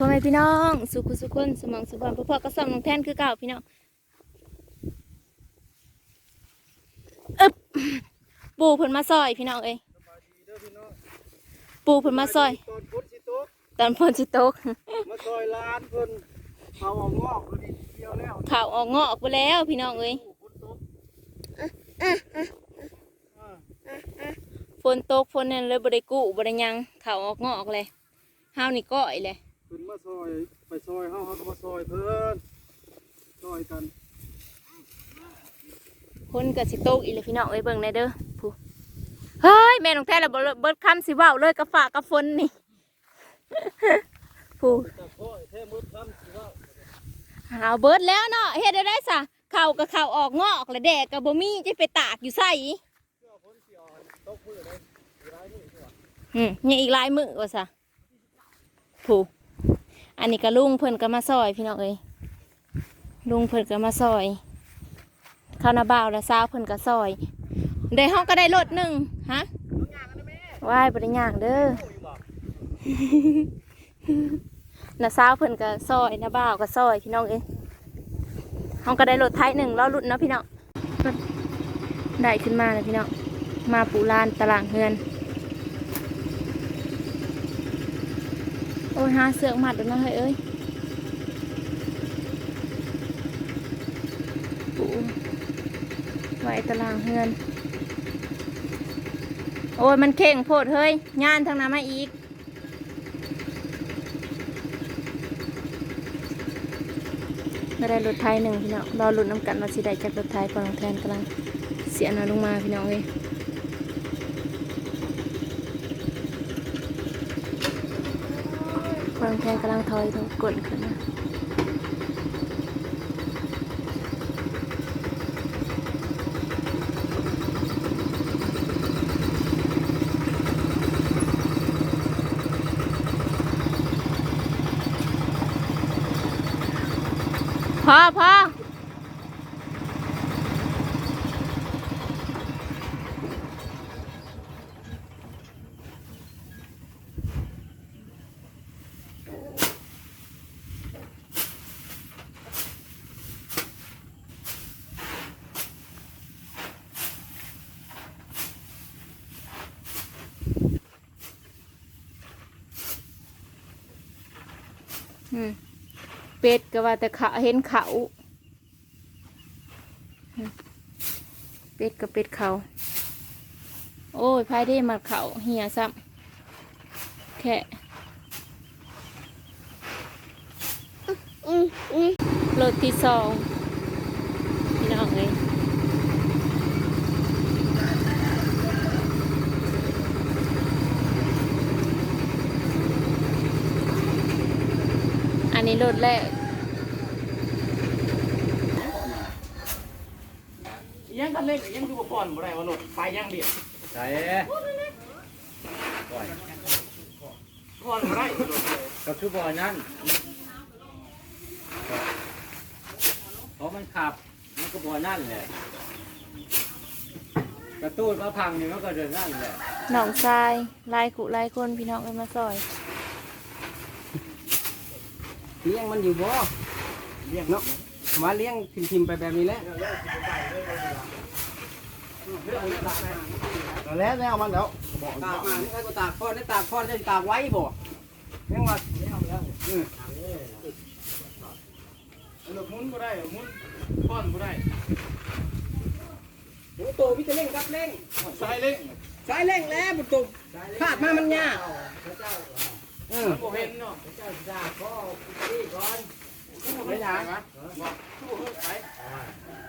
พ่อแม่พี่น้อง สุขุสุขคนสมองสุขวันพ่อพ่อก็ส่องน้องแทนคือเก่าพี่น้องอึบปูเพิ่นมาซอยพี่น้องเอ้ยปูเพิ่นมาซอย ตอนพุทธสิโต๊ะตอนเพิ่นสิตกมาซอยร้านเพิ่นเอาออกงอกเลยเดียวแล้วข่าวออกงอกไปแล้วพี่น้องเอ้ยพุทธโต๊ะฝนตกฝนนั่นเลยบ่ได้กู้บ่ได้หยังข่าวออกงอกเลยห้าวนี่ก้อยเลย เพิ่นมาซอยไปซอยเฮาเฮาก็มาซอยเพิ่นซอยกันฝนก็สิตกอีกเลยพี่น้องเอ้ยเบิ่งได้เด้อผู้เฮ้ยแม่น้องแท้ละบ่เบิดคำสิเว้าเลยกับฝากกับฝนนี่ผู้แต่พ่อแท้มืดค่ำสิว่าเอาเบิดแล้วเนาะเฮ็ดได้ได้ซะข้าวกับข้าวออกงอกแล้วแดกกับบ่มีจะไปตากอยู่ไสเชื่อพ้นสิอ่อนตกมือเลยสิร้ายมือสิว่าอืมยังอีกหลายมื้อว่าซะผู้ อันนี้ก็ลุงเพิ่นก็มาซอยพี่น้องเอ้ยลุงเพิ่นก็มาซอยข้าวนาบ่าวและสาวเพิ่นก็ซอยได้เฮาก็ได้รถหนึ่งฮะว้ายบ่ได้ย่างเด้อนาสาวเพิ่นก็ซอยนาบ่าวก็ซอยพี่น้องเอ้ยเฮาก็ได้รถไทยหนึ่งล้อรุ่นเนาะพี่น้องได้ขึ้นมาเลยพี่น้องมาปูลานตารางเฮือน อ้ยหาเสือกหมัดแล้วนะเฮ้ยเอ้ยปูไว้ตารางเฮือนโอ้ยมันเข่งโพดเฮ้ยงานทางนั้นมาอีกก็ได้รถไทยหนึ่งพี่น้องรอลุ้นน้ำกันว่าสิได้จากรถไทยพอน้องแทนกำลังเสียหนาลงมาพี่น้องเอ้ย พอน้องแทนกำลังถอยถอยกดขึ้นมาพอพ่อ เป็ดก็ว่าแต่เขาเห็นเขาอืมเป็ดกับเป็ดเขาโอ้ยพายได้มาเขาเหียซ้ำแค่รถที่สองพี่น้องเลยอั นนี้รถแรกยังกันเล่นยังดูก่อนบ่ได้ว่ารถไฟยังเดียวใส่ปล่อยก่อนบ่ได้รถเลยก็คือบ่อนั้นเพราะมันขับมันก็บ่อนั่นแหละกระตู้นมาพังนี่มันก็เดินนั่นแหละหนองทรายลายกุลายคนพี่น้องกันมาซอย เลี้ยงมันอยู่บ่เรียกเนาะมาเลี้ยงทิมๆไปแบบนี้แหละแล้วแล้วมันแล้วตากมานี่ใครก็ตากพ่อได้ตากพ่อได้ตากไว้บ่ยังว่ารถมุนบ่ได้มุนก่อนบ่ได้โอ้โตวิจะเร่งกับเร่งสายเล็กสายเร่งแล้วบุตรพลาดมามันยาก เออบ่เห็นเนาะไม่ยาก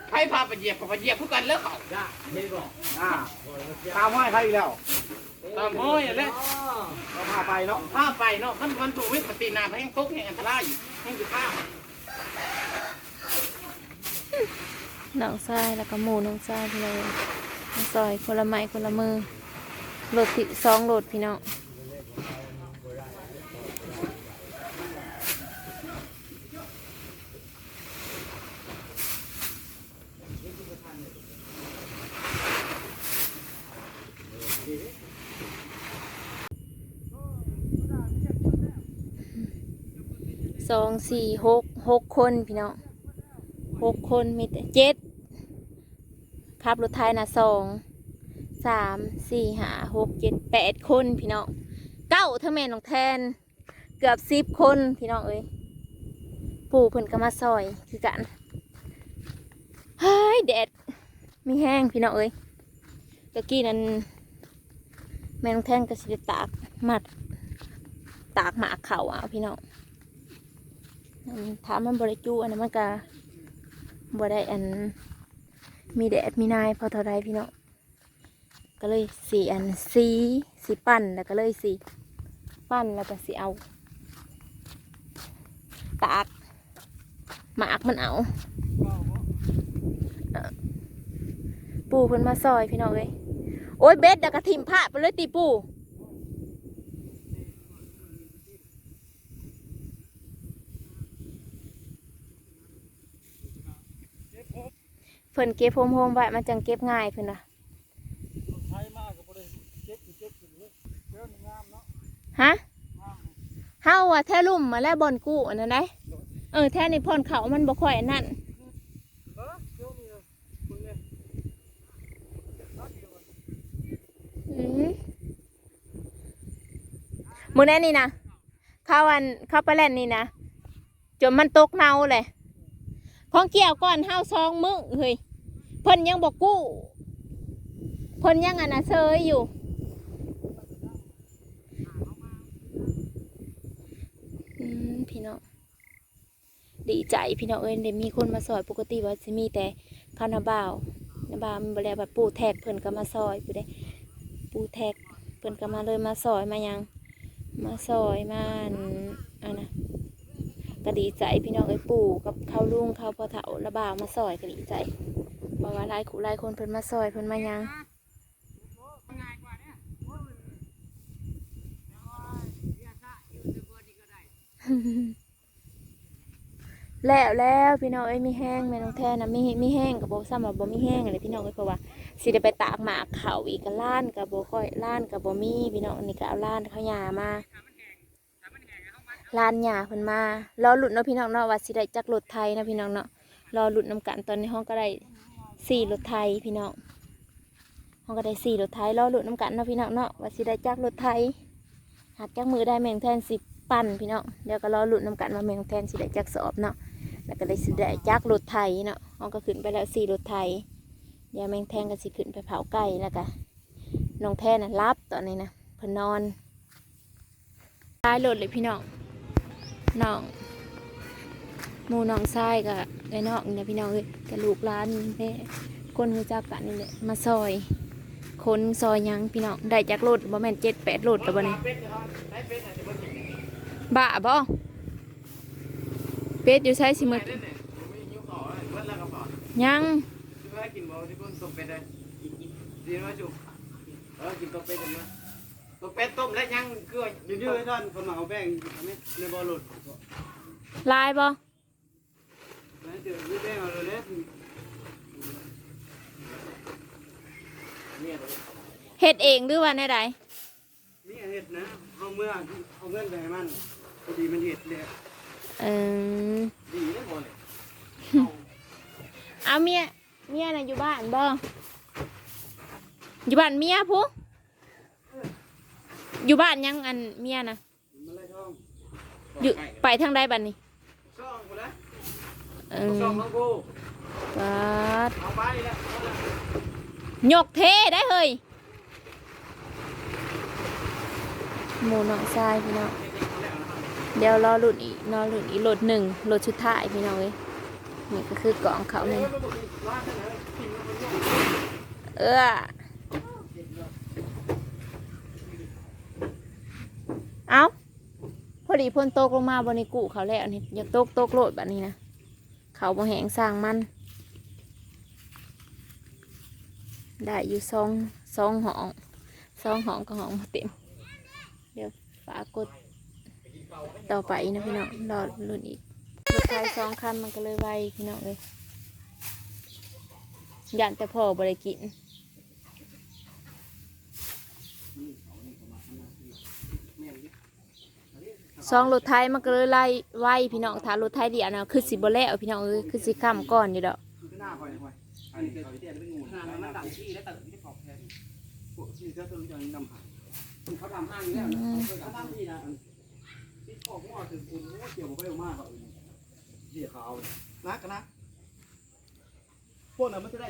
ใครพาไปเหยียบก็ไปเหยียบคือกันแล้วเขาอ่าตามห้อยใครอีกแล้วตามห้อยแหละเราพาไปเนาะพาไปเนาะมันมันถูกวิปฏินาแห่งตกแห่งอันตรายแห่งอยู่ข้างหนองทรายแล้วก็หมูหนองทรายพี่น้องมาซอยคนละไม้คนละมือรถที่สองรถพี่น้อง สองสี่หกหกคนพี่น้องหกคนมีแต่เจ็ดขับรถไทยนะสองสามสี่ห้าหกเจ็ดแปดคนพี่น้องเก้าเท่าแม่น้องแทน เกือบสิบคนพี่น้องเอ้ยปู่เพิ่นก็มาซอยคือกันเฮ้ยแดดไมีแห้งพี่น้องเอ้ยตะกี้นั้นแม่น้องแทนก็สิดตากมัด ตากหมากเขาอะพี่น้อง ถามมันบริจูอันนั้นมันก็บได้อัน มีแดดมีนายพอเท่าไรพี่เน้องก็เลยสีอันสีสีปั้นแล้วก็เลยสีปั้นแล้วก็สีเอาตากหมากมันเอาปูเพิ่นมาซอยพี่น้องเลยโอ้ยเบ็ดแล้วก็ทิมผ้าไปเลยตีปู พิ่นเก็บโฮมโฮมๆไว้มันจังเก็บง่ายเพิ่นว่ะไทยมากก็บ่ได้เจ็บอยู่เจ็บอยู่เลยเด้อมันงามเนาะฮะเฮาว่าแท้ลุ่มมาแล้วบอนกู้อันนั้นได้เออแท้นี่พ่นเขามันบ่ค่อยนั่นเออเดี๋ยวนี้เลยคุณเนี่ยนั่นมึงแน่นี่นะเข้าอันเข้าไปแล่นนี่นะจนมันตกเนาเลยของเกี่ยวก่อนเฮาซองมึงเฮ้ย พิ่นยังบ่กู้เพิ่นยังอันนะเซยอยู่ อืมพี่น้องดีใจพี่น้องเอ้ยได้มีคนมาซอยปกติว่าจะมีแต่ข้าวนาบ่าวนาบ่าวมันบ่แล้วบัดปูแท็กเพิ่นก็มาซอยผู้ใดปูแท็กเพิ่นก็มาเลยมาซอยมายัง มาซอยมาอันอันะก็ดีใจพี่น้องเอ้ยปู่กับข้าวลุงข้าวพ่อเฒ่าละบ่าวมาซอยก็ดีใจ เพราะว่าหลายคู่หลายคนเพิ่นมาซอยเพิ่นมาหยังแล้วแล้วพี่น้องเอ้ยมีแห้งแม่น้องแทนนะมีมีแห้งกับโบซ้ำแบบบ่มีแห้งอะไรพี่น้องเอ้ยเพราะว่าสิได้ไปตากหมากเขาอีกกับล้านกับโบค่อยล้านกับโบมีพี่น้องอันนี้ก็เอาล้านเขาหยามาล้านหยาเพิ่นมารอหลุดเนาะพี่น้องเนาะว่าสิได้จักรถไทยนะพี่น้องเนาะรอหลุดน้ำกันตอนในห้องก็ได้ สี่รถไทยพี่น้องห้องก็ได้สี่รถไทยรอหลุดน้ำกันเนาะพี่น้องเนาะว่าสิได้จักรถไทยหากจักมือได้แมงแทนสิปั่นพี่น้องเดี๋ยวก็รอหลุดน้ำกันว่าแม่งแทนสิได้จักสอบเนาะแล้วก็ได้สิได้จักรถไถเนาะเอาก็ขึ้นไปแล้วสี่รถไถเดี๋ยวแมงแทงก็สิขึ้นไปเผาไก่แล้วก็น้องแทนน่ะรับตอนนี้นะพนนอนท้ายรถเลยพี่น้องน้อง หมูน้องชายกับไอ้น้องเนี่ยพี่น้องเอ้ยกับลูกร้านแม่คนรู้จักกันนี่แหละมาซอยคนซอยหยังพี่น้องได้จากรถบ่แม่นเจ็ดแปดรถแล้วบ่นี่เป็ดนะครับได้เป็ดอาจจะบ่กินบ้าบ่เป็ดอยู่ใช้สิหมืดได้เนี่ยไม่ยิ้วขอเลยเบิดแล้วก็ขอยังซื้อให้กินบ่ที่เพิ่นต้มเป็ดเลยดีไหมจุ๊บเออกินต้มเป็ดกันมาต้มเป็ดต้มแล้วยังเกลือยืนยืนท่านคนมาเอาแบ่งไม่ในบ่อหลุดลายบ่นะ เดี๋ยวยืนแบ่งเอาเลยเนี่ยเนี่ยเลยเฮ็ดเองหรือว่าแน่ใดมีเห็ดนะเอาเมื่อเอาเงินไปให้มันพอดีมันเห็ดเลยเออดีเลยบ่เนี่ยเอาเมียเมียน่ะอยู่บ้านบ่อยู่บ้านเมียผู้อยู่บ้านยังอันเมียน่ะมันเลยช่องอยู่ไปทางใดบัดนี้ช่องกูนะ เอช่องอของกูปัดเอาไปแล้วยกเทได้เฮ้ยหมูน้องทรายพี่น้องเดี๋ยวรอหลุดอีกรอหลุดอีกโหลดหนึ่งโหลดชุดท้ายพี่น้องเอ้ยนี่ก็คือกล่องเขาหนึ่งเออเอาพอดีพ่นโตกลงมาบนในกูเขาแล้วนี่อยากโตกโตกโหลดแบบนี้นะ เขาบ่แหงสร้างมัน ได้อยู่ซองซองหองซองหองกับหองมาเต็ม เดี๋ยวฝากกดต่อไปนะพี่น้องรอรุ่นอีกรถไฟสองคันมันก็เลยไวพี่น้องเลยยันแต่พ่อบริกิน สองรถไทยมันก็เลยไล่ไว้พี่น้องถ้ารถไทยเดียวนะคือสิบ่แล้วพี่น้องเอ้ยคือสิค้ำก่อนอยู่ดอกคือหน้าคอยคอยอันนี้เขาเตี้ยเป็นงูขนาดมันดังที่แล้วแต่ไม่ได้ขอบแทนพวกที่เจ้าตัวนี้ยังดำหายเขาทำห้างแล้วเขาทำที่นะที่ขอบหัวถึงคุณเกี่ยวกับไปมากกว่าอื่นเหี้ยขาวนักกันนะพวกนั้นมันจะได้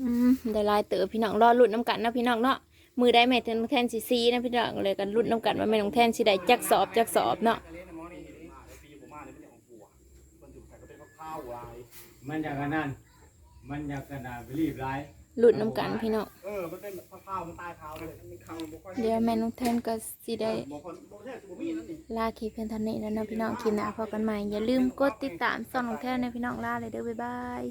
อืมได้หลายเต๋อพี่น้องรอลุ้นน้ำกันเนาะพี่น้องเนาะ มือได้แม่ถึงแทนซีซีนะพี่น้องเลยกันลุ้นน้ำกันว่าแม่น้องแทนสิได้จักสอบจักสอบเนาะปีผมมาเนี่ยไม่ใช่ของผัวมันถูกใส่ก็เป็นข้าวลายมันอยากกันนั่นมันอยากกันน่ะไปรีบร้ายลุ้นน้ำกันพี่น้องเออมันเป็นข้าวมันตายข้าวเลยมันเขาบุคคลเดี๋ยวแม่น้องแทนก็สิได้บอกคนบอกแค่ตัวมีนั่นนี่ลาคลิปเพียงเท่านี้แล้วเนาะพี่น้องคลิปหน้าพบกันใหม่อย่าลืมกดติดตามส่องน้องแทนในพี่น้องลาเลยเด้อบ๊ายบาย